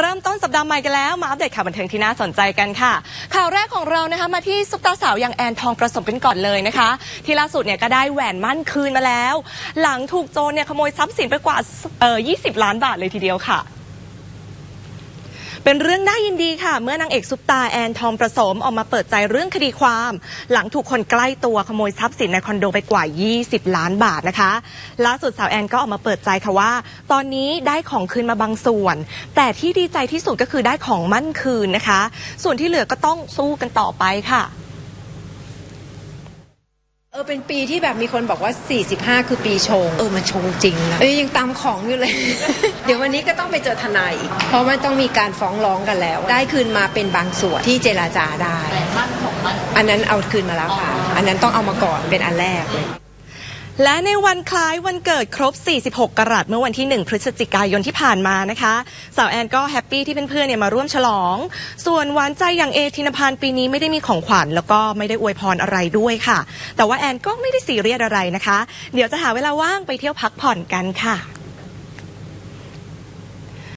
เริ่มต้นสัปดาห์ใหม่กันแล้วมาอัปเดตข่าวบันเทิงที่น่าสนใจกันค่ะ ข่าวแรกของเรานะคะมาที่ซุปตาสาวอย่างแอนทองประสมกันก่อนเลยนะคะ ที่ล่าสุดเนี่ยก็ได้แหวนมั่นคืนมาแล้ว หลังถูกโจรเนี่ยขโมยทรัพย์สินไปกว่าเอ่อ20 ล้านบาทเลยทีเดียวค่ะ เป็นเรื่องน่ายินดีค่ะ เมื่อนางเอกซุปตาแอนทองประสมออกมาเปิดใจเรื่องคดีความ หลังถูกคนใกล้ตัวขโมยทรัพย์สินในคอนโดไปกว่า 20 ล้านบาทนะคะ ล่าสุดสาวแอนก็ออกมาเปิดใจค่ะว่า ตอนนี้ได้ของคืนมาบางส่วน แต่ที่ดีใจที่สุดก็คือได้ของมั่นคืนนะคะ ส่วนที่เหลือก็ต้องสู้กันต่อไปค่ะ เออเป็นปีที่แบบมีคนบอกว่า 45 คือปีชง เออมันชงจริงนะเอ้ยยังตามของอยู่เลย เดี๋ยววันนี้ก็ต้องไปเจอทนายอีก เพราะมันต้องมีการฟ้องร้องกันแล้ว ได้คืนมาเป็นบางส่วนที่เจราจาได้อันนั้นเอาคืนมาแล้วค่ะ อันนั้นต้องเอามาก่อนเป็นอันแรกเลย และในวันคล้ายวันเกิดครบ 46 กรัตเมื่อวันที่ 1 พฤศจิกายนที่ผ่านมานะคะสาวแอนก็แฮปปี้ที่เพื่อนๆเนี่ยมาร่วมฉลอง ส่วนหวานใจอย่างเอธินพานธ์ปีนี้ไม่ได้มีของขวัญแล้วก็ไม่ได้อวยพรอะไรด้วยค่ะ แต่ว่าแอนก็ไม่ได้ซีเรียสอะไรนะคะ เดี๋ยวจะหาเวลาว่างไปเที่ยวพักผ่อนกันค่ะ